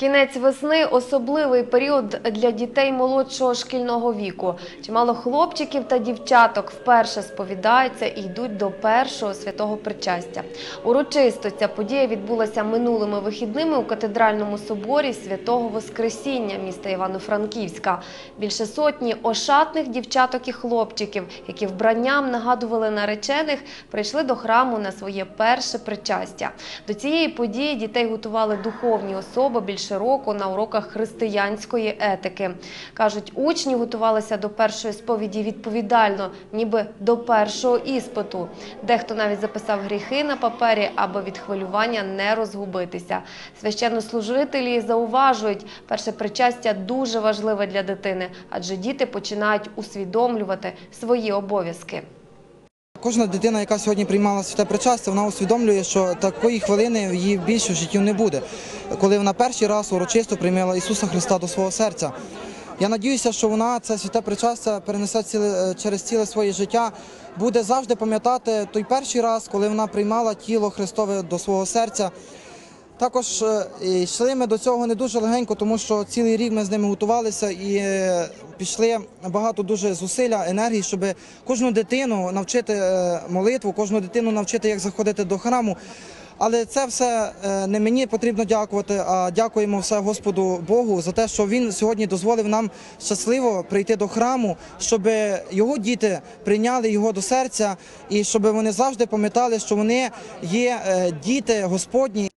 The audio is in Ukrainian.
Кінець весни особливий період для дітей молодшого шкільного віку. Чимало хлопчиків та дівчаток вперше сповідаються і йдуть до першого святого причастя. Урочисто ця подія відбулася минулими вихідними у катедральному соборі святого Воскресіння міста Івано-Франківська. Більше сотні ошатних дівчаток і хлопчиків, які вбранням нагадували наречених, прийшли до храму на своє перше причастя. До цієї події дітей готували духовні особи більше року на уроках християнської етики. Кажуть, учні готувалися до першої сповіді відповідально, ніби до першого іспиту. Дехто навіть записав гріхи на папері, аби від хвилювання не розгубитися. Священнослужителі зауважують, перше причастя дуже важливе для дитини, адже діти починають усвідомлювати свої обов'язки. Кожна дитина, яка сьогодні приймала святе причастя, вона усвідомлює, що такої хвилини в її більше в житті не буде, коли вона перший раз урочисто приймала Ісуса Христа до свого серця. Я надіюся, що вона це святе причастя перенесе ціле, через ціле своє життя, буде завжди пам'ятати той перший раз, коли вона приймала тіло Христове до свого серця. Також е, йшли ми до цього не дуже легенько, тому що цілий рік ми з ними готувалися і е, пішли багато дуже зусилля, енергії, щоб кожну дитину навчити е, молитву, кожну дитину навчити, як заходити до храму. Але це все не мені потрібно дякувати, а дякуємо все Господу Богу за те, що Він сьогодні дозволив нам щасливо прийти до храму, щоб його діти прийняли його до серця, і щоб вони завжди пам'ятали, що вони є діти Господні.